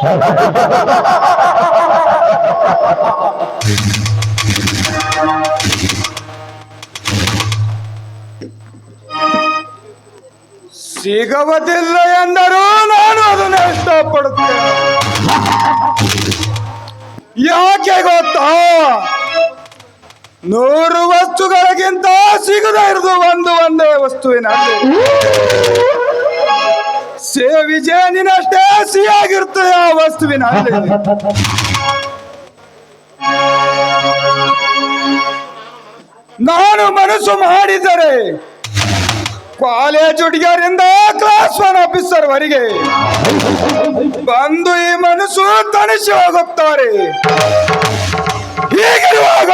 Ha ha ha ha ha! ಸಿಗವದಿಲ್ಲ ಎಂದರೂ ನಾನು ಅದನ್ನು ಇಷ್ಟಪಡುತ್ತೇನೆ. ಯಾಕೆ ಗೊತ್ತಾ? ನೂರು ವಸ್ತುಗಳಿಗಿಂತ ಸಿಗದೇ ಇರೋದು ಒಂದು ಒಂದೇ ವಸ್ತುವಿನಲ್ಲಿ. ಸೇವಿ ಜೇನಿನಷ್ಟೇ ಸಿಹಿಯಾಗಿರ್ತದೆ ಆ ವಸ್ತುವಿನ ನಾನು ಮನಸ್ಸು ಮಾಡಿದರೆ ಕಾಲೇಜ್ ಹುಡುಗಿಯರಿಂದ ಕ್ಲಾಸ್ ಒನ್ ಆಫೀಸರ್ ವರೆಗೆ ಬಂದು ಈ ಮನಸ್ಸು ತಣಿಸಿ ಹೋಗುತ್ತಾರೆ. ಹೀಗಿರುವಾಗ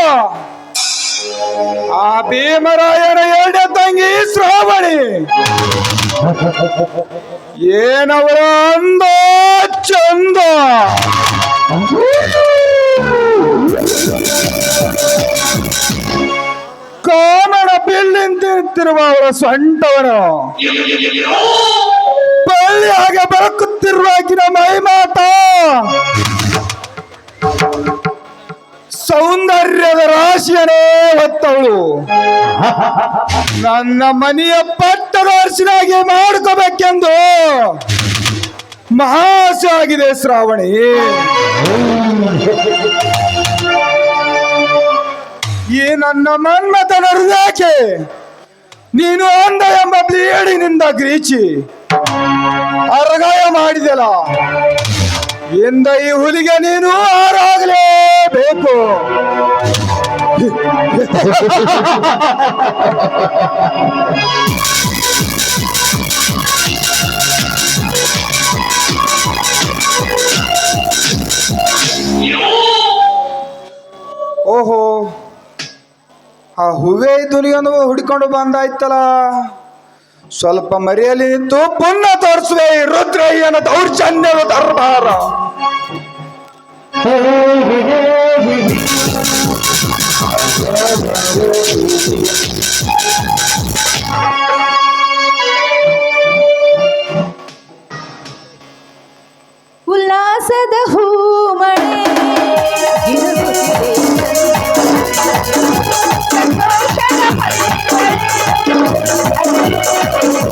ಆ ಭೀಮರಾಯನ ಎರಡೇ ತಂಗಿ ಶ್ರಾವಣಿ ಏನವರ ಅಂದ ಚಂದ. ಬಿಲ್ಲಿಂದ ತಿಂತಿರುವ ಅವರ ಸೊಂಟವನು ಬಳ್ಳಿ ಹಾಗೆ ಬೆಳಕುತ್ತಿರುವ ಆಕಿನ ಮೈಮಾಟ ಸೌಂದರ್ಯದ ರಾಶಿಯನೇ ಹೊತ್ತವಳು. ನನ್ನ ಮನೆಯ ಪಟ್ಟದ ಅರ್ಶನಾಗಿ ಮಾಡ್ಕೋಬೇಕೆಂದು ಮಹಾಸೆ ಆಗಿದೆ ಶ್ರಾವಣಿ. ಈ ನನ್ನ ಮನ್ಮತನ ಹೃದಯಕ್ಕೆ ನೀನು ಅಂದ ಎಂಬ ಬ್ಲೇಡಿನಿಂದ ಗ್ರೀಚಿ ಅರಗಾಯ ಮಾಡಿದೆಲ್ಲ ಎಂದ ಈ ಹುಲಿಗೆ ನೀನು ಆರಾಗಲೇಬೇಕು ಓಹೋ. ಆ ಹೂವೇ ದುನಿಯನ್ನು ಹುಡ್ಕೊಂಡು ಬಂದಾಯ್ತಲ್ಲ. ಸ್ವಲ್ಪ ಮರೆಯಲ್ಲಿ ನಿಂತು ಪುಣ್ಯ ತೋರಿಸುವೆ ರುದ್ರಯ್ಯನ ದೌರ್ಜನ್ಯದ ದರ್ಬಾರ. ಉಲ್ಲಾಸದ ಹೂಮಳೆ I'm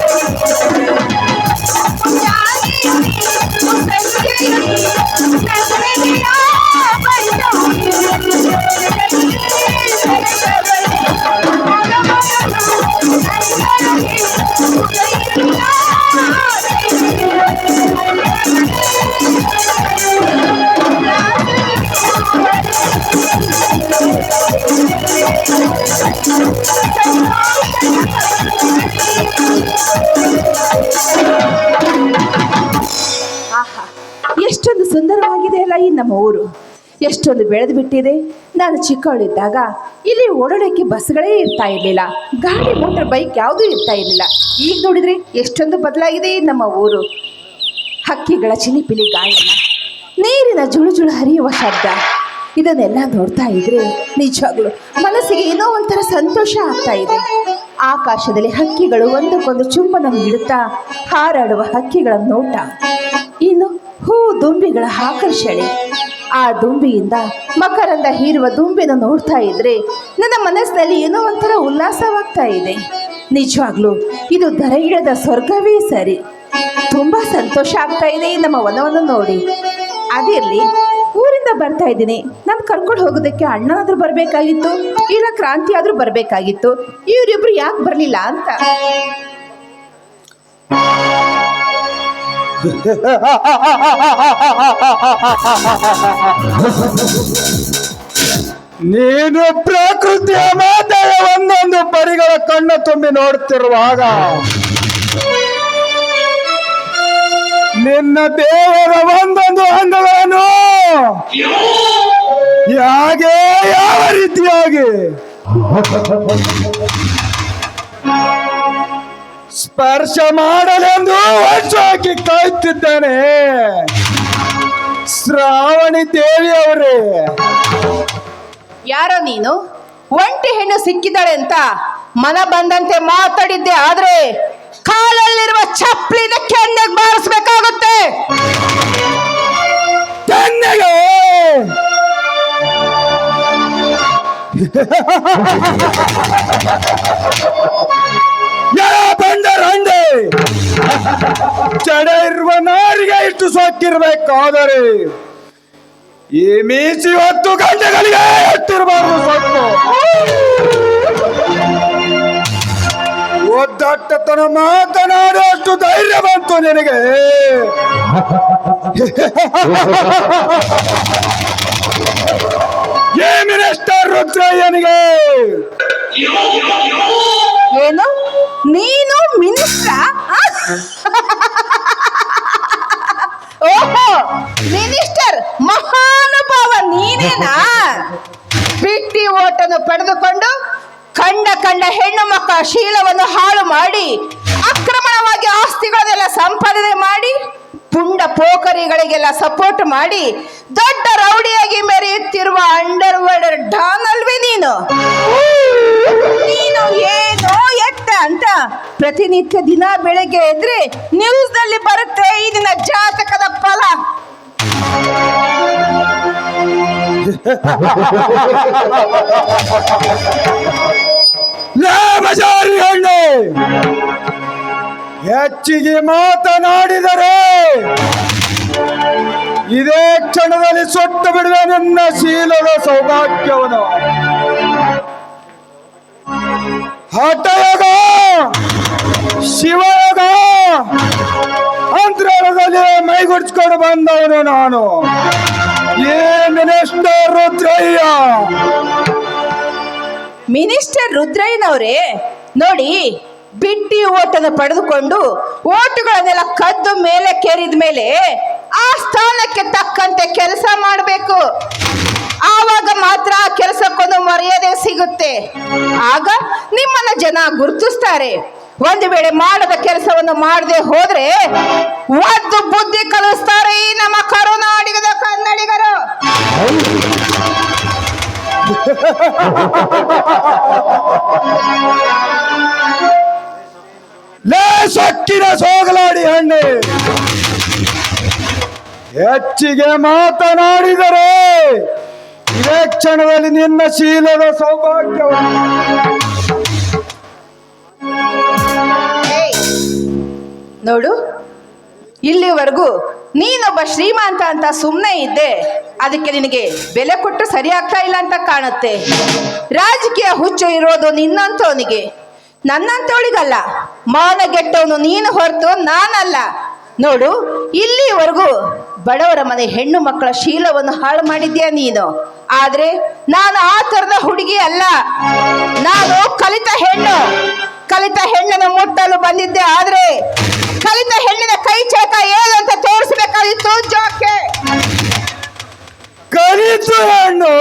ಸುಂದರವಾಗಿದೆ ಈ ನಮ್ಮ ಊರು ಎಷ್ಟೊಂದು ಬೆಳೆದು ಬಿಟ್ಟಿದೆ. ನಾನು ಚಿಕ್ಕವಳಿದ್ದಾಗ ಇಲ್ಲಿ ಓಡಾಡೋಕ್ಕೆ ಬಸ್ಗಳೇ ಇರ್ತಾ ಇರಲಿಲ್ಲ. ಗಾಡಿ, ಮೋಟರ್, ಬೈಕ್ ಯಾವುದೂ ಇರ್ತಾ ಇರಲಿಲ್ಲ. ಈಗ ನೋಡಿದ್ರೆ ಎಷ್ಟೊಂದು ಬದಲಾಗಿದೆ ನಮ್ಮ ಊರು. ಹಕ್ಕಿಗಳ ಚಿಲಿಪಿಲಿ ಗಾಯನ. ನೀರಿನ ಜುಳು ಜುಳು ಹರಿಯುವ ಶಬ್ದ. ಇದನ್ನೆಲ್ಲ ನೋಡ್ತಾ ಇದ್ರೆ ನಿಜವಾಗ್ಲು ಮನಸ್ಸಿಗೆ ಏನೋ ಒಂಥರ ಸಂತೋಷ ಆಗ್ತಾ ಇದೆ. ಆಕಾಶದಲ್ಲಿ ಹಕ್ಕಿಗಳು ಒಂದಕ್ಕೊಂದು ಚುಂಬನ ನೀಡುತ್ತಾ ಹಾರಾಡುವ ಹಕ್ಕಿಗಳ ನೋಟ. ಇನ್ನು ಹೂ ದುಂಬಿಗಳ ಆಕರ್ಷಣೆ. ಆ ದುಂಬಿಯಿಂದ ಮಕರಂದ ಹೀರುವ ದುಂಬಿನ ನೋಡ್ತಾ ಇದ್ರೆ ನನ್ನ ಮನಸ್ಸಿನಲ್ಲಿ ಏನೋ ಒಂಥರ ಉಲ್ಲಾಸವಾಗ್ತಾ ಇದೆ. ನಿಜವಾಗ್ಲೂ ಇದು ದರ ಇಳದ ಸ್ವರ್ಗವೇ ಸರಿ. ತುಂಬಾ ಸಂತೋಷ ಆಗ್ತಾ ಇದೆ ನಮ್ಮ ವನವನ್ನು ನೋಡಿ. ಅದಿರಲಿ ಊರಿಂದ ಬರ್ತಾ ಇದ್ದೀನಿ. ನಾನು ಕರ್ಕೊಂಡು ಹೋಗೋದಕ್ಕೆ ಅಣ್ಣನಾದರೂ ಬರಬೇಕಾಗಿತ್ತು, ಇಲ್ಲ ಕ್ರಾಂತಿ ಆದರೂ ಬರಬೇಕಾಗಿತ್ತು. ಇವರಿಬ್ಬರು ಯಾಕೆ ಬರಲಿಲ್ಲ ಅಂತ? ನೀನು ಪ್ರಕೃತಿಯ ಮಾತೆಯ ಒಂದೊಂದು ಪರಿಗಳ ಕಣ್ಣು ತುಂಬಿ ನೋಡುತ್ತಿರುವಾಗ ನಿನ್ನ ದೇವರ ಒಂದೊಂದು ಅಂಗಗಳನ್ನು ಯಾಗೆ ಯಾವ ರೀತಿಯಾಗಿ ಸ್ಪರ್ಶ ಮಾಡಲೆಂದು ವರ್ಷ ಹಾಕಿ ಕಾಯ್ತಿದ್ದಾನೆ. ಶ್ರಾವಣಿ ದೇವಿ ಅವರೇ. ಯಾರೋ ನೀನು? ಒಂಟಿ ಹೆಣ್ಣು ಸಿಕ್ಕಿದ್ದಾಳೆ ಅಂತ ಮನ ಬಂದಂತೆ ಮಾತಾಡಿದ್ದೆ ಆದ್ರೆ ಕಾಲಲ್ಲಿರುವ ಚಪ್ಪಲಿನ ಕೆನ್ನೆಗೆ ಬಾರಿಸ್ಬೇಕಾಗುತ್ತೆ. ಕೆನ್ನೆಗೆ? ಯಾ ಬಂದರಂಡೆ ಜಡ ಇರುವ ನಾರಿಗೆ ಇಷ್ಟು ಸೊಕ್ಕಿರ್ಬೇಕಾದರೆ ಈ ಮೀಸಿ ಹೊತ್ತು ಗಂಟೆಗಳಿಗೆ ಎಟ್ಟಿರಬಾರ್ದು ಸೊಕ್ಕು ಒದ್ದಟ್ಟತನ ಮಾತನಾಡುವಷ್ಟು ಧೈರ್ಯ ಬಂತು ನಿನಗೆ. ಏ ಮಿನಿಸ್ಟರ್ ರುದ್ರಯ್ಯನಿಗೆ. ಏನು? ನೀನು ಮಾಡಿ ಅಕ್ರಮಣವಾಗಿ ಆಸ್ತಿಗಳನ್ನೆಲ್ಲ ಸಂಪಾದನೆ ಮಾಡಿ, ಪುಂಡ ಪೋಖರಿಗಳಿಗೆಲ್ಲ ಸಪೋರ್ಟ್ ಮಾಡಿ, ದೊಡ್ಡ ರೌಡಿಯಾಗಿ ಮೆರೆಯುತ್ತಿರುವ ಅಂಡರ್ ವರ್ಲ್ಡ್ ಡಾನ್ ಅಲ್ವೇ ನೀನು? ನೀನು ಏನೋ ಎತ್ತ ಅಂತ ಪ್ರತಿನಿತ್ಯ ದಿನ ಬೆಳಗ್ಗೆ ಎದ್ರೆ ನ್ಯೂಸ್ನಲ್ಲಿ ಬರುತ್ತೆ ಈ ದಿನ ಜಾತಕದ ಫಲ. ಬಜಾರಿ ಹಣ್ಣು. ಹೆಚ್ಚಿಗೆ ಮಾತನಾಡಿದರೆ ಇದೇ ಕ್ಷಣದಲ್ಲಿ ಸುಟ್ಟು ಬಿಡುವೆ ನಿನ್ನ ಶೀಲದ ಸೌಭಾಗ್ಯವನ್ನು ಹಠಯೋಗ, ಶಿವಯೋಗ ಅಂತರದಲ್ಲಿ ಮೈಗುಡ್ಸ್ಕೊಂಡು ಬಂದವನು ನಾನು. ಏ ಮಿನಿಸ್ಟರ್ ರುದ್ರಯ್ಯ ಮಿನಿಸ್ಟರ್ ರುದ್ರಯ್ಯನವರೇ, ನೋಡಿ ಬಿಟ್ಟಿ ಓಟನ್ನು ಪಡೆದುಕೊಂಡು ಓಟುಗಳನ್ನೆಲ್ಲ ಕದ್ದು ಮೇಲೆ ಕೇರಿದ ಮೇಲೆ ಆ ಸ್ಥಾನಕ್ಕೆ ತಕ್ಕಂತೆ ಕೆಲಸ ಮಾಡಬೇಕು. ಆವಾಗ ಮಾತ್ರ ಆ ಕೆಲಸಕ್ಕೊಂದು ಮರ್ಯಾದೆ ಸಿಗುತ್ತೆ. ಆಗ ನಿಮ್ಮನ್ನ ಜನ ಗುರುತಿಸ್ತಾರೆ. ಒಂದು ವೇಳೆ ಮಾಡದ ಕೆಲಸವನ್ನು ಮಾಡದೆ ಹೋದ್ರೆ ಒದ್ದು ಬುದ್ಧಿ ಕಲಿಸ್ತಾರೆ ನಮ್ಮ ಕರುನಾಡಿಗದ ಕನ್ನಡಿಗರು. ಲೇ ಸೋಗಲಾಡಿ ಹಣ್ಣೆ. ಹೆಚ್ಚಿಗೆ ಮಾತನಾಡಿದರೆ ಇದೇ ಕ್ಷಣದಲ್ಲಿ ನಿನ್ನ ಶೀಲದ ಸೌಭಾಗ್ಯ ನೋಡು ಇಲ್ಲಿವರೆಗೂ ನೀನೊಬ್ಬ ಶ್ರೀಮಂತ ಅಂತ ಸುಮ್ಮನೆ ಇದ್ದೆ. ಅದಕ್ಕೆ ನಿನಗೆ ಬೆಲೆ ಕೊಟ್ಟು ಸರಿ ಆಗ್ತಾ ಇಲ್ಲ ಅಂತ ಕಾಣುತ್ತೆ. ರಾಜಕೀಯ ಹುಚ್ಚು ಇರೋದು ನಿನ್ನಂತವನಿಗೆ. ನನ್ನಂತವಳಿಗಲ್ಲ. ಮಾನಗೆಟ್ಟವನು ನೀನು ಹೊರತು ನಾನಲ್ಲ. ನೋಡು, ಇಲ್ಲಿವರೆಗೂ ಬಡವರ ಮನೆ ಹೆಣ್ಣು ಮಕ್ಕಳ ಶೀಲವನ್ನು ಹಾಳು ಮಾಡಿದ್ಯಾ ನೀನು? ಆದ್ರೆ ನಾನು ಆ ಥರದ ಹುಡುಗಿ ಅಲ್ಲ. ನಾನು ಕಲಿತ ಹೆಣ್ಣು. ಕಲಿತ ಹೆಣ್ಣನ್ನು ಮುಟ್ಟಲು ಬಂದಿದ್ದೆ, ಆದ್ರೆ ಕಲಿತ ಹೆಣ್ಣಿನ ಕೈ ಚಳಕ ಏನು ಅಂತ ತೋರಿಸಬೇಕಾಗಿತ್ತು? ಜೋಕೆ. ಕಲಿತು ಹೆಣ್ಣು.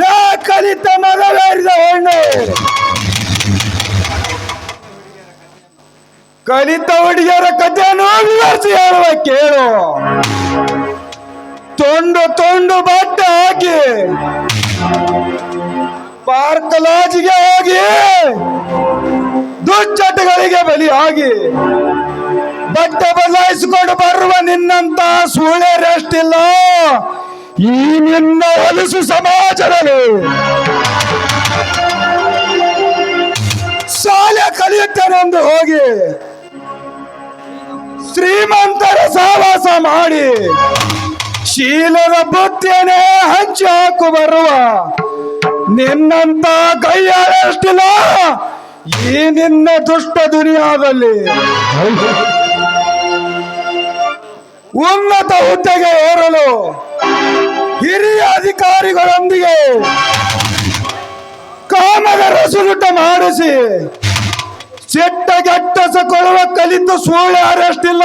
ನಾ ಕಲಿತ ಮಗವೇರಿದ ಹೆಣ್ಣು. ಕಲಿತ ಹುಡುಗಿಯರ ಕಥೆಯನ್ನು ವಿವರಿಸಿ ಹೇಳುವ ಕೇಳು. ತೊಂಡು ತೊಂಡು ಬಟ್ಟೆ ಹಾಕಿ. ಪಾರ್ಕ್ ಲಾಜ್ಗೆ ಹೋಗಿ ದುಶ್ಚಟಗಳಿಗೆ ಬಲಿಯಾಗಿ ಬಟ್ಟೆ ಬದಲಾಯಿಸಿಕೊಂಡು ಬರುವ ನಿನ್ನಂತ ಸೂಳೆ ಇಲ್ಲ. ಈ ನಿನ್ನ ಹೊಲಸು ಸಮಾಜದಲ್ಲಿ. ಶಾಲೆ ಕಲಿಯುತ್ತೇನೆಂದು ಹೋಗಿ. ಶ್ರೀಮಂತರ ಸಹವಾಸ ಮಾಡಿ. ಶೀಲದ ಬುದ್ಧಿಯನ್ನೇ ಹಂಚಿ ಹಾಕು ಬರುವ ನಿನ್ನಂತ ಕೈಯಾಳಷ್ಟಿಲ್ಲ ಈ ನಿನ್ನ ದುಷ್ಟ ದುನಿಯಾದಲ್ಲಿ. ಉನ್ನತ ಹುದ್ದೆಗೆ ಏರಲು ಅಧಿಕಾರಿಗಳೊಂದಿಗೆ ಕಾಮದ ರಸದುಟ ಮಾಡಿಸಿ ಕೊಳುವ ಕಲಿತು ಸುಳ್ಳು ಯಾರಷ್ಟಿಲ್ಲ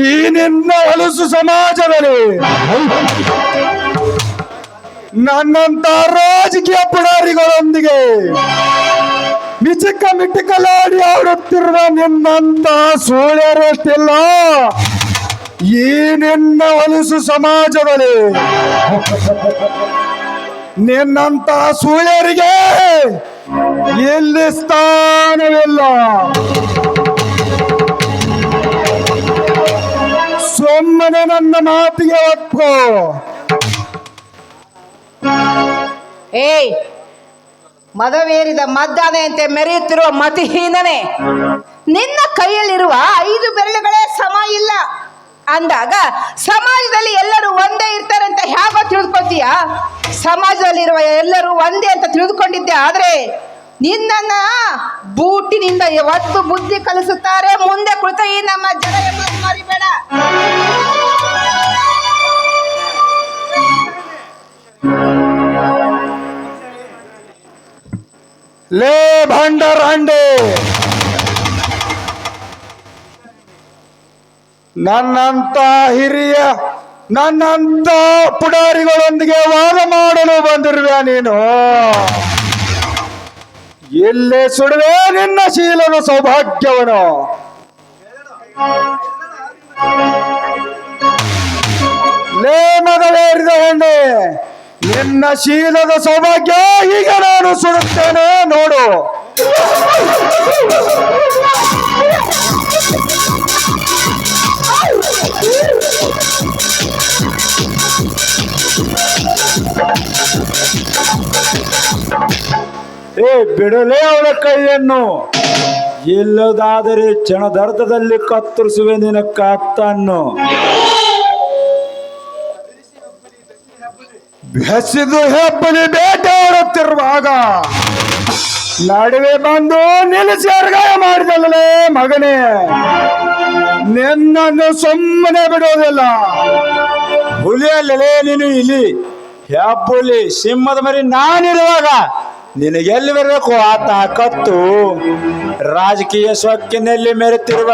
ಈ ನಿನ್ನ ಹೊಲಸು ಸಮಾಜದಲ್ಲಿ. ನನ್ನಂತ ರಾಜಕೀಯ ಪುಡಾರಿಗಳೊಂದಿಗೆ ಮಿಚಿಕ್ಕ ಮಿಟ್ಟಿಕಲಾಡಿ ಆಡುತ್ತಿರುವ ನಿನ್ನಂತ ಸೂಳ್ಯರಷ್ಟಿಲ್ಲ ಈ ನಿನ್ನ ಹೊಲಸು ಸಮಾಜದಲ್ಲಿ ನಿನ್ನಂತ ಸೂಳ್ಯರಿಗೆ ಎಲ್ಲಿ ಸ್ಥಾನವಿಲ್ಲ. ಸುಮ್ಮನೆ ನನ್ನ ಮಾತಿಗೆ ಒಪ್ಕೋ. ಏಯ್, ಮದವೇರಿದ ಮದ್ದಾದಂತೆ ಮೆರೆಯುತ್ತಿರುವ ಮತಿಹೀನನೇ. ನಿನ್ನ ಕೈಯಲ್ಲಿರುವ ಐದು ಬೆರಳುಗಳೇ ಸಮ ಇಲ್ಲ. ಅಂದಾಗ ಸಮಾಜದಲ್ಲಿ ಎಲ್ಲರೂ ಒಂದೇ ಇರ್ತಾರೆ ಅಂತ ಹೇಗೋ ತಿಳಿದುಕೊತೀಯ? ಸಮಾಜದಲ್ಲಿರುವ ಎಲ್ಲರೂ ಒಂದೇ ಅಂತ ತಿಳಿದುಕೊಂಡಿದ್ದೆ, ಆದ್ರೆ ನಿನ್ನನ್ನ ಬೂಟಿನಿಂದ ಯಾವತ್ತು ಬುದ್ಧಿ ಕಲಿಸುತ್ತಾರೆ. ಮುಂದೆ ಕುಳಿತ ಈ ನಮ್ಮ ಜನ ಮರಿಬೇಡ. ಲೇ ಭಂಡರಂಡೆ ನನ್ನಂತ ಹಿರಿಯ, ನನ್ನಂತ ಪುಡಾರಿಗಳೊಂದಿಗೆ ವಾದ ಮಾಡಲು ಬಂದಿರುವೆ ನೀನು. ಎಲ್ಲೇ ಸುಡುವೆ ನಿನ್ನ ಶೀಲನು ಸೌಭಾಗ್ಯವನು? ಲೇ ಮಗವೇರಿದ ಹೆಣ್ಣೆ, ನಿನ್ನ ಶೀಲದ ಸೌಭಾಗ್ಯ ಈಗ ನಾನು ಸುಡುತ್ತೇನೆ, ನೋಡು. ಏ, ಬಿಡಲೇ ಅವಳ ಕೈಯನ್ನು. ಇಲ್ಲದಾದರೆ ಕ್ಷಣದರ್ಥದಲ್ಲಿ ಕತ್ತರಿಸುವೆ ನಿನ್ನ ಕತ್ತನ್ನು ಬೆಸಿದು ಹೆಬ್ಬಲಿ ಬೇಟೆಯಾಡುತ್ತಿರುವಾಗ ನಡುವೆ ಬಂದು ನಿಲ್ಲಿಸಿ ಅರ್ಗಾಯ ಮಾಡಿದಲ್ಲೇ ಮಗನೇ. ನಿನ್ನನ್ನು ಸುಮ್ಮನೆ ಬಿಡುವುದಿಲ್ಲ. ಹುಲಿಯಲ್ಲೇ ನೀನು ಇಲ್ಲಿ. ಹೆಬ್ಬುಲಿ ಸಿಂಹದ ಮರಿ ನಾನಿರುವಾಗ ನಿನಗೆಲ್ಲಿ ಬರಬೇಕು ಆ ತಾಕತ್ತು ರಾಜಕೀಯ ಸೊಕ್ಕಿನಲ್ಲಿ ಮೆರೆತಿರುವ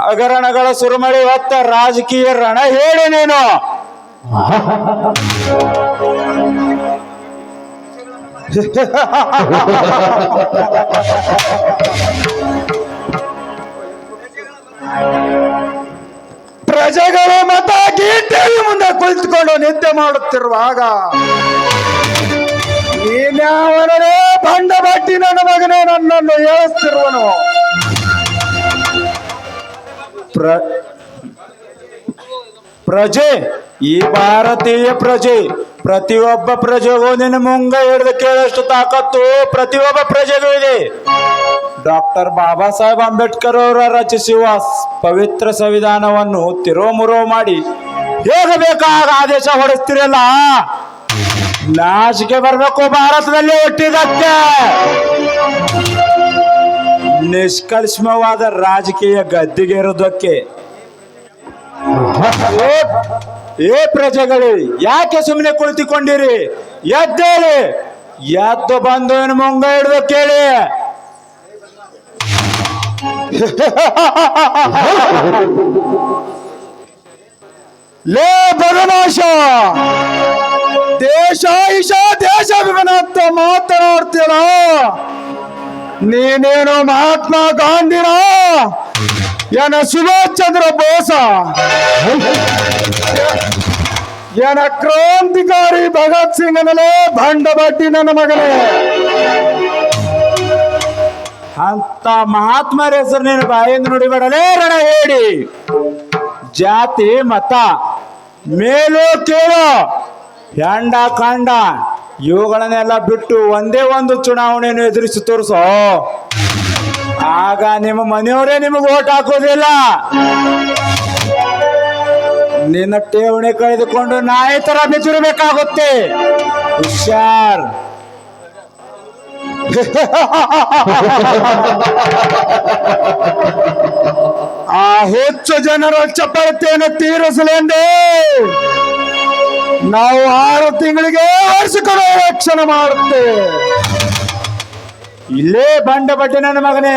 ಹಗರಣಗಳ ಸುರುಮಳಿ ಹೊತ್ತ ರಾಜಕೀಯ ರಣ ಹೇಳಿ ನೀನು. ಪ್ರಜೆಗಳು ಮತ ಗೀಟೆಯಲ್ಲಿ ಮುಂದೆ ಕುಳಿತುಕೊಂಡು ನಿದ್ದೆ ಮಾಡುತ್ತಿರುವಾಗ ನೀನ್ಯಾವನೇ ಬಂಡ ಬಟ್ಟಿ ನನ್ನ ಮಗನೇ ನನ್ನನ್ನು ಹೇಳುತ್ತಿರುವನು ಪ್ರ ಪ್ರಜೆ, ಈ ಭಾರತೀಯ ಪ್ರಜೆ, ಪ್ರತಿಯೊಬ್ಬ ಪ್ರಜೆಗೂ ನಿನ್ನ ಮುಂಗ ಹಿಡಿದು ಕೇಳಷ್ಟು ತಾಕತ್ತು ಪ್ರತಿಯೊಬ್ಬ ಪ್ರಜೆಗೂ ಇದೆ. ಡಾಕ್ಟರ್ ಬಾಬಾ ಸಾಹೇಬ್ ಅಂಬೇಡ್ಕರ್ ಅವರ ರಚಿಸುವ ಪವಿತ್ರ ಸಂವಿಧಾನವನ್ನು ತಿರೋಮುರೋ ಮಾಡಿ ಹೇಗೆ ಬೇಕಾಗ ಆದೇಶ ಹೊರಡಿಸ್ತಿರಲ್ಲ? ನಾಚಿಕೆ ಬರಬೇಕು ಭಾರತದಲ್ಲಿ ಹುಟ್ಟಿದಕ್ಕೆ ನಿಷ್ಕಲ್ಷ್ಮವಾದ ರಾಜಕೀಯ ಗದ್ದಿಗೇರೋದಕ್ಕೆ ಏ- ಏ ಪ್ರಜೆಗಳು, ಯಾಕೆ ಸುಮ್ಮನೆ ಕುಳಿತುಕೊಂಡಿರಿ? ಎದ್ದೇಳಿ. ಎದ್ದು ಬಂದು ಏನು ಮುಂಗ ಹಿಡಿದು ಕೇಳಿ. ಲೇ ದೇಶ ಅಂತ ಮಾತನಾಡ್ತೀರ? ನೀನೇನು ಮಹಾತ್ಮ ಗಾಂಧಿನ? ಏನ ಸುಭಾಷ್ ಚಂದ್ರ ಬೋಸ? ಏನ ಕ್ರಾಂತಿಕಾರಿ ಭಗತ್ ಸಿಂಗ್ನಲ್ಲೇ ಭಂಡ ಬಟ್ಟಿ ನನ್ನ ಮಗನೇ? ಅಂತ ಮಹಾತ್ಮರ ಹೆಸರು ನೀನು ಬಾಯಿಂದ ನುಡಿಬೇಡಲೇ ರಣ ಹೇಳಿ. ಜಾತಿ, ಮತ, ಮೇಲು, ಕೇಳು, ಹೆಂಡ, ಕಂಡ ಇವುಗಳನ್ನೆಲ್ಲ ಬಿಟ್ಟು ಒಂದೇ ಒಂದು ಚುನಾವಣೆಯನ್ನು ಎದುರಿಸಿ ತೋರಿಸೋ. ಆಗ ನಿಮ್ಮ ಮನೆಯವರೇ ನಿಮಗೆ ಓಟ್ ಹಾಕೋದಿಲ್ಲ ನಿನ್ನ ಠೇವಣಿ ಕಳೆದುಕೊಂಡು ನಾಯಿ ತರ ಬಿದ್ದಿರಬೇಕಾಗುತ್ತೆ. ಹುಷಾರ್. ಆ ಹೆಚ್ಚು ಜನರ ಚಪಲತೆಯನ್ನು ತೀರಿಸಲೆಂದೇ. ನಾವು ಆರು ತಿಂಗಳಿಗೆ ವರ್ಷಕ್ಕೊಮ್ಮೆ ರಕ್ಷಣೆ ಮಾಡುತ್ತೇವೆ. ಇಲ್ಲೇ ಬಂಡ ಬಟ್ಟೆ ನನ್ನ ಮಗನೇ,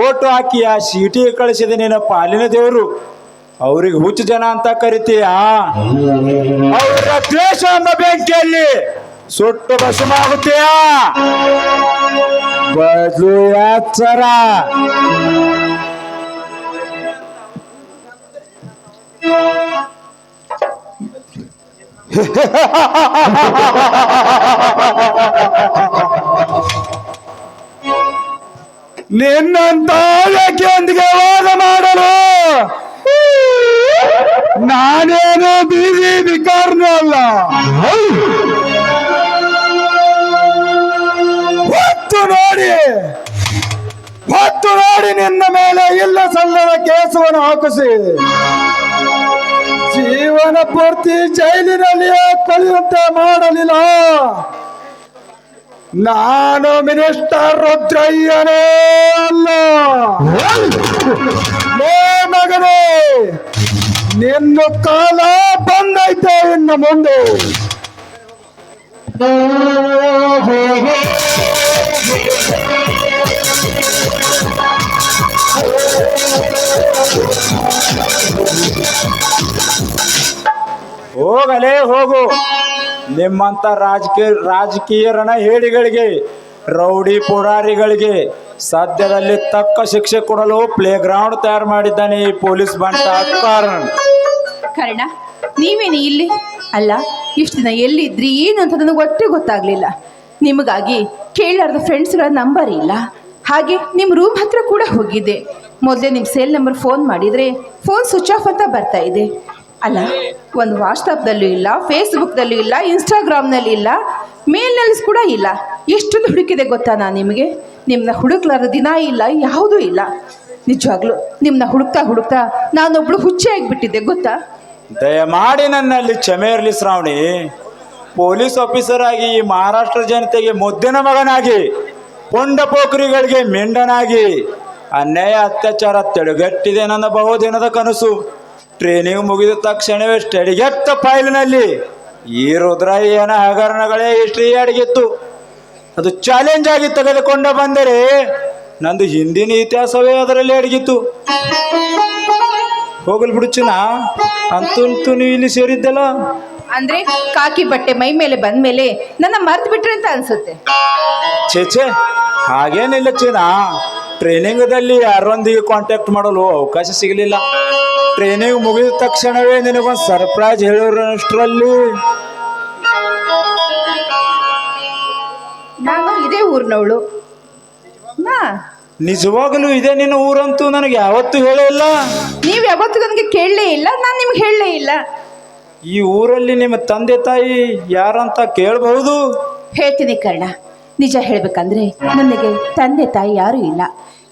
ಓಟು ಹಾಕಿ ಆ ಸೀಟಿ ಕಳಿಸಿದ ನಿನ್ನ ಪಾಲಿನ ದೇವರು. ಅವ್ರಿಗೆ ಹುಚ್ಚು ಜನ ಅಂತ ಕರಿತೀಯ? ಅವರ ದ್ವೇಷ ಅನ್ನೋ ಬೆಂಕಿಯಲ್ಲಿ ಸುಟ್ಟು ಭಸ್ಮಾಗುತ್ತೀಯ ಬದಲು ಎಚ್ಚರ ನಿನ್ನಂತ ವ್ಯಕ್ತಿಯೊಂದಿಗೆ ವಾದ ಮಾಡಲು ನಾನೇನು ಬೀದಿ ಬಿಕಾರನೂ ಅಲ್ಲ. ಹೊತ್ತು ನೋಡಿ ಹೊತ್ತು ನೋಡಿ ನಿನ್ನ ಮೇಲೆ ಇಲ್ಲ ಸಲ್ಲದ ಕೇಸವನ್ನು ಹಾಕಿಸಿ. ಜೀವನ ಪೂರ್ತಿ ಜೈಲಿನಲ್ಲಿಯೇ ಕಳೆಯುವಂತೆ ಮಾಡಲಿಲ್ಲ. ನಾನು ಮಿನಿಸ್ಟರ್ ರುದ್ರಯ್ಯನೇ ಅಲ್ಲ. ಮಗನೇ, ನಿನ್ನ ಕಾಲ ಬಂದೈತೆ ಇನ್ನು ಮುಂದೆ. ಹೋಗಲೇ ಹೋಗು. ನಿಮ್ಮಂತ ರಾಜಕೀಯ ರಾಜಕೀಯರಣ ಹೇಳಿಗಳಿಗೆ ರೌಡಿ ಪುಡಾರಿಗಳಿಗೆ ಸದ್ಯದಲ್ಲಿ ತಕ್ಕ ಶಿಕ್ಷೆ ಕೊಡಲು ಪ್ಲೇ ಗ್ರೌಂಡ್ ತಯಾರು ಮಾಡಿದ್ದಾನೆ ಈ ಪೊಲೀಸ್ ಬಂಟ ಕಾರಣ ಕರ್ಣ ನೀವೇನು ಇಲ್ಲಿ? ಅಲ್ಲ, ಇಷ್ಟು ದಿನ ಎಲ್ಲಿದ್ರಿ, ಏನು ಅಂತ ನನಗೆ ಒಟ್ಟೆ ಗೊತ್ತಾಗ್ಲಿಲ್ಲ. ನಿಮಗಾಗಿ ಕೇಳಾರ್ದ ಫ್ರೆಂಡ್ಸ್ಗಳ ನಂಬರ್ ಇಲ್ಲ. ಹಾಗೆ ನಿಮ್ಮ ರೂಮ್ ಹತ್ರ ಕೂಡ ಹೋಗಿದ್ದೆ ಮೊದಲೇ ನಿಮ್ಮ ಸೇಲ್ ನಂಬರ್ ಫೋನ್ ಮಾಡಿದರೆ ಫೋನ್ ಸ್ವಿಚ್ ಆಫ್ ಅಂತ ಬರ್ತಾ ಇದೆ. ಅಲ್ಲ, ಒಂದು ವಾಟ್ಸಪ್ದಲ್ಲೂ ಇಲ್ಲ ಫೇಸ್ಬುಕ್ದಲ್ಲೂ ಇಲ್ಲ ಇನ್ಸ್ಟಾಗ್ರಾಮ್ನಲ್ಲಿ ಇಲ್ಲ ಮೇಲ್ನಲ್ಲಿ ಕೂಡ ಇಲ್ಲ. ಎಷ್ಟೊಂದು ಹುಡುಕಿದೆ ಗೊತ್ತಾ ನಾನು ನಿಮಗೆ? ನಿಮ್ಮನ್ನ ಹುಡುಕ್ಲಾರ್ದ ದಿನ ಇಲ್ಲ, ಯಾವುದೂ ಇಲ್ಲ. ನಿಜವಾಗ್ಲೂ ನಿಮ್ಮನ್ನ ಹುಡುಕ್ತಾ ಹುಡುಕ್ತಾ ನಾನೊಬ್ಳು ಹುಚ್ಚೆ ಆಗಿಬಿಟ್ಟಿದ್ದೆ ಗೊತ್ತಾ? ದಯಮಾಡಿ ನನ್ನಲ್ಲಿ ಕ್ಷಮೆ ಇರಲಿ ಶ್ರಾವಣಿ. ಪೊಲೀಸ್ ಆಫೀಸರ್ ಆಗಿ ಈ ಮಹಾರಾಷ್ಟ್ರ ಜನತೆಗೆ ಮೊದ್ದಿನ ಮಗನಾಗಿ, ಪೊಂಡ ಪೋಖರಿಗಳಿಗೆ ಮೆಂಡನಾಗಿ ಅನ್ಯಾಯ ಅತ್ಯಾಚಾರ ತಡೆಗಟ್ಟಿದೆ ನನ್ನ ಬಹುದಿನದ ಕನಸು. ಟ್ರೈನಿಂಗ್ ಮುಗಿದ ತಕ್ಷಣವೇ ಸ್ಟಡಿಗೆಟ್ಟ ಫೈಲ್ನಲ್ಲಿ ಈ ರುದ್ರಯ್ಯನ ಹಗರಣಗಳೇ ಹಿಸ್ಟ್ರಿ ಅಡಗಿತ್ತು. ಅದು ಚಾಲೆಂಜ್ ಆಗಿ ತೆಗೆದುಕೊಂಡ ಬಂದರೆ ನಂದು ಹಿಂದಿನ ಇತಿಹಾಸವೇ ಅದರಲ್ಲಿ ಅಡಗಿತ್ತು. ಹೋಗಲ್ ಬಿಡು ಚಿನ್ನ ಅಂತೂ ನೀವು ಇಲ್ಲಿ ಸೇರಿದ್ದಲ್ಲ. ಅಂದ್ರೆ ಕಾಕಿ ಬಟ್ಟೆ ಮೈ ಮೇಲೆ ಬಂದ್ಮೇಲೆ ನನ್ನ ಮರ್ತು ಬಿಟ್ರೆ ಅಂತ ಅನ್ಸುತ್ತೆ. ಛೇ ಛೇ ಹಾಗೇನಿಲ್ಲ ಚಿನ್ನ. ಟ್ರೈನಿಂಗದಲ್ಲಿ ಯಾರೊಂದಿಗೆ ಕಾಂಟ್ಯಾಕ್ಟ್ ಮಾಡಲು ಅವಕಾಶ ಸಿಗಲಿಲ್ಲ. ಟ್ರೈನಿಂಗ್ ಮುಗಿದ ತಕ್ಷಣವೇ ನಿನಗೊಂದು ಸರ್ಪ್ರೈಸ್ ಹೇಳಿರೋಷ್ಟರಲ್ಲಿ. ನಾನು ಇದೇ ಊರಿನವಳು. ನಾ? ನಿಜವಾಗಲೂ ಇದೆ ನಿನ್ನ ಊರಂತೂ ನನಗೆ ಯಾವತ್ತೂ ಹೇಳೇ ಇಲ್ಲ. ನೀವು ಯಾವತ್ತೂ ನನಗೆ ಕೇಳಲೇ ಇಲ್ಲ ನಾನು ನಿಮ್ಗೆ ಹೇಳಲೇ ಇಲ್ಲ. ಈ ಊರಲ್ಲಿ ನಿಮ್ಮ ತಂದೆ ತಾಯಿ ಯಾರಂತ ಕೇಳಬಹುದು? ಹೇಳ್ತೀನಿ ಕರ್ಣ. ನಿಜ ಹೇಳ್ಬೇಕಂದ್ರೆ ನನಗೆ ತಂದೆ ತಾಯಿ ಯಾರೂ ಇಲ್ಲ.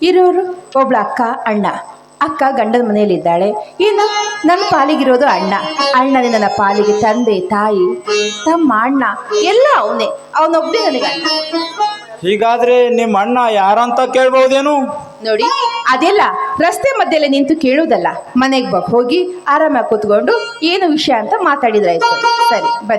ಇರೋರು ಒಬ್ಳ ಅಕ್ಕ ಅಣ್ಣ. ಅಕ್ಕ ಗಂಡನ ಮನೆಯಲ್ಲಿದ್ದಾಳೆ. ಇನ್ನು ನನ್ನ ಪಾಲಿಗಿರೋದು ಅಣ್ಣ. ಅಣ್ಣನೇ ನನ್ನ ಪಾಲಿಗೆ ತಂದೆ ತಾಯಿ ತಮ್ಮ ಅಣ್ಣ. ಎಲ್ಲ ಅವನೇ. ಅವನೊಬ್ಬನೇ ನನಗೆ ಅಣ್ಣ. ಹೀಗಾದ್ರೆ ನಿಮ್ಮ ಅಣ್ಣ ಯಾರಂತ ಕೇಳ್ಬಹುದೇನು? ನೋಡಿ ಅದೆಲ್ಲ ರಸ್ತೆ ಮಧ್ಯೆಲ್ಲ ನಿಂತು ಕೇಳುವುದಲ್ಲ. ಮನೆಗೆ ಬ ಹೋಗಿ ಆರಾಮಾಗಿ ಕೂತ್ಕೊಂಡು ಏನು ವಿಷಯ ಅಂತ ಮಾತಾಡಿದ್ರಾಯ್ತು ಸರಿ ಬನ್ನಿ.